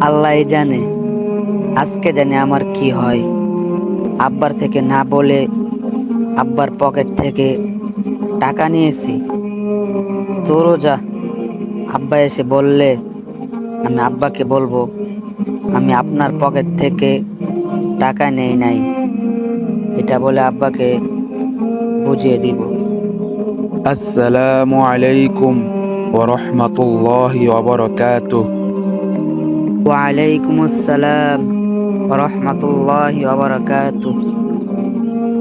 আল্লাহ জানে। আজকে জানে আমার কি হয়। আব্বার থেকে না বলে আব্বার পকেট থেকে টাকা নিয়েছি। তোরও যা। আব্বা এসে বললে, আমি আব্বাকে বলব, আমি আপনার পকেট থেকে টাকা নেই নাই। এটা বলে আব্বাকে বুঝিয়ে দিব। আসসালামু আলাইকুম ওরহমতুল্লাহি ওবরকাতুহ ওয়ালাইকুম আসসালাম রহমতুল্লাহ ওবরাকাত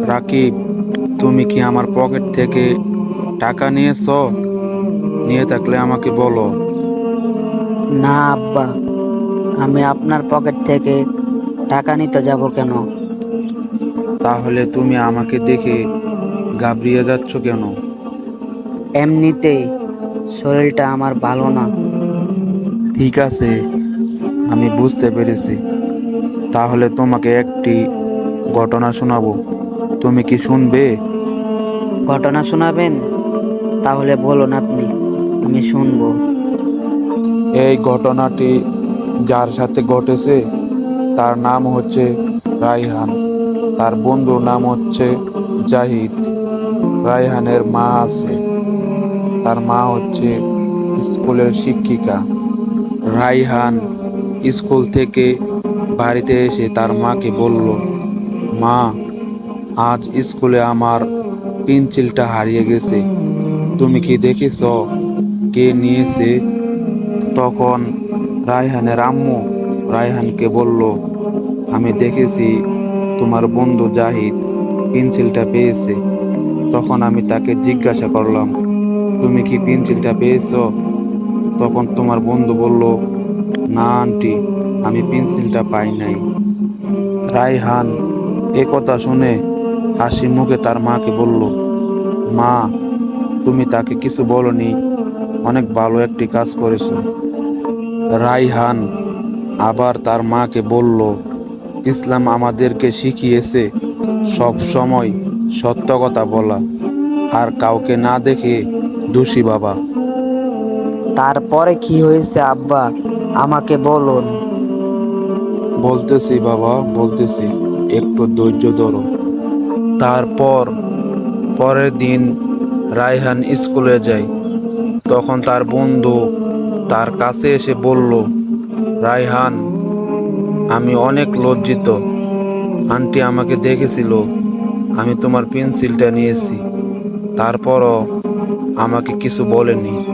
রাকিব তুমি কি আমার পকেট থেকে টাকা নিয়েছো? নিয়ে থাকলে আমাকে বলো। না আব্বা আমি আপনার পকেট থেকে টাকা নিতে যাব কেন? তাহলে তুমি আমাকে দেখে গাবড়িয়ে যাচ্ছ কেন? এমনিতেই শরীরটা আমার ভালো না। ঠিক আছে আমি বুঝতে পেরেছি। তাহলে তোমাকে একটি ঘটনা শোনাবো। তুমি কি শুনবে? ঘটনা শোনাবেন? তাহলে বলুন আপনি আমি শুনব। এই ঘটনাটি যার সাথে ঘটেছে তার নাম হচ্ছে রাইহান তার বন্ধুর নাম হচ্ছে জাহিদ। রায়হানের মা আছে। তার মা হচ্ছে স্কুলের শিক্ষিকা। রাইহান স্কুল থেকে বাড়িতে এসে তার মাকে বলল, মা, আজ স্কুলে আমার পেন্সিলটা হারিয়ে গেছে। তুমি কি দেখেছ কে নিয়েছে? তখন রায়হানের আম্মু রায়হানকে বলল, আমি দেখেছি তোমার বন্ধু জাহিদ পেন্সিলটা পেয়েছে। তখন আমি তাকে জিজ্ঞাসা করলাম, তুমি কি পেন্সিলটা পেয়েছ? তখন তোমার বন্ধু বলল না, আন্টি, আমি পেন্সিলটা পাই নাই। রায়হান, এ কথা শুনে হাসি মুখে তার মাকে বলল, মা, তুমি তাকে কিছু বলনি, অনেক ভালো একটি কাজ করেছ। রাইহান আবার তার মাকে বলল, ইসলাম আমাদেরকে শিখিয়েছে সব সময় সত্য কথা বলা, আর কাউকে না দেখে দোষী বাবা। তারপরে কি হয়েছে, আব্বা? আমাকে বলুন। বলতেছি বাবা, বলতেছি, একটু ধৈর্য ধরো। তারপর পরের দিন রায়হান স্কুলে যায়। তখন তার বন্ধু তার কাছে এসে বলল, রায়হান, আমি অনেক লজ্জিত। আন্টি আমাকে দেখেছিল, আমি তোমার পেন্সিলটা নিয়েছি। তারপরও আমাকে কিছু বলেনি।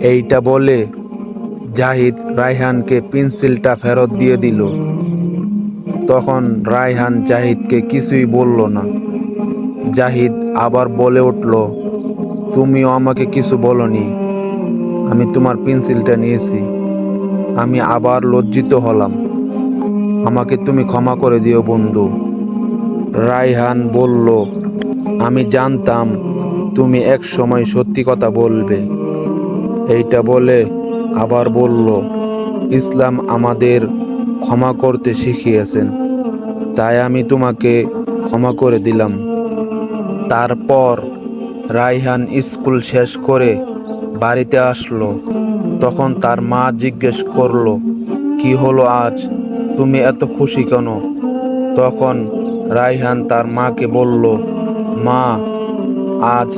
এইটা বলে জাহিদ রায়হানকে পেন্সিলটা ফেরত দিয়ে দিল। তখন রায়হান জাহিদকে কিছুই বলল না। জাহিদ আবার বলে উঠল, তুমিও আমাকে কিছু বলনি। আমি তোমার পেন্সিলটা নিয়েছি। আমি আবার লজ্জিত হলাম। আমাকে তুমি ক্ষমা করে দিও, বন্ধু। রায়হান বলল, আমি জানতাম তুমি এক সময় সত্যি কথা বলবে। এইটা বলে আবার বলল, ইসলাম আমাদের ক্ষমা করতে শিখিয়েছেন, তাই আমি তোমাকে ক্ষমা করে দিলাম। তারপর রাইহান স্কুল শেষ করে বাড়িতে আসলো। তখন তার মা জিজ্ঞেস করল, কি হলো আজ? তুমি এত খুশি কেন? তখন রাইহান তার মাকে বলল, মা, আজ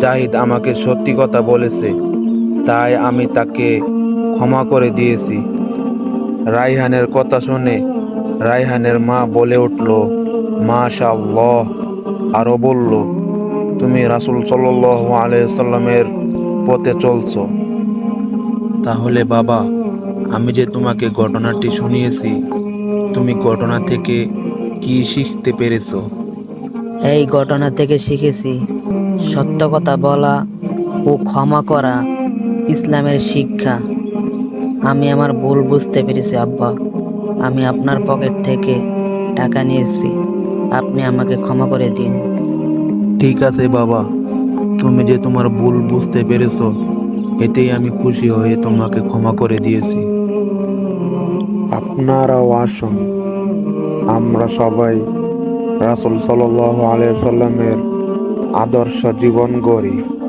জাহিদ আমাকে সত্যি কথা বলেছে। তাই আমি তাকে ক্ষমা করে দিয়েছি। রাইহানের কথা শুনে রাইহানের মা বলে উঠল মাশাল্লাহ আরও বলল, তুমি রাসুল সাল্লাহ আলাইসাল্লামের পথে চলছ। তাহলে বাবা, আমি যে তোমাকে ঘটনাটি শুনিয়েছি, তুমি ঘটনা থেকে কি শিখতে পেরেছ? এই ঘটনা থেকে শিখেছি, সত্য কথা বলা ও ক্ষমা করা। ইসলামের শিক্ষা। আমি আমার ভুল বুঝতে পেরেছি আব্বা। আমি আপনার পকেট থেকে টাকা নিয়েছি। আপনি আমাকে ক্ষমা করে দিন। ঠিক আছে বাবা। তুমি যে তোমার ভুল বুঝতে পেরেছ এতেই আমি খুশি হয়ে তোমাকে ক্ষমা করে দিয়েছি। আপনারাও আসুন। আমরা সবাই রাসুল সাল্লাহ আলিয়া সাল্লামের আদর্শ জীবন গড়ি।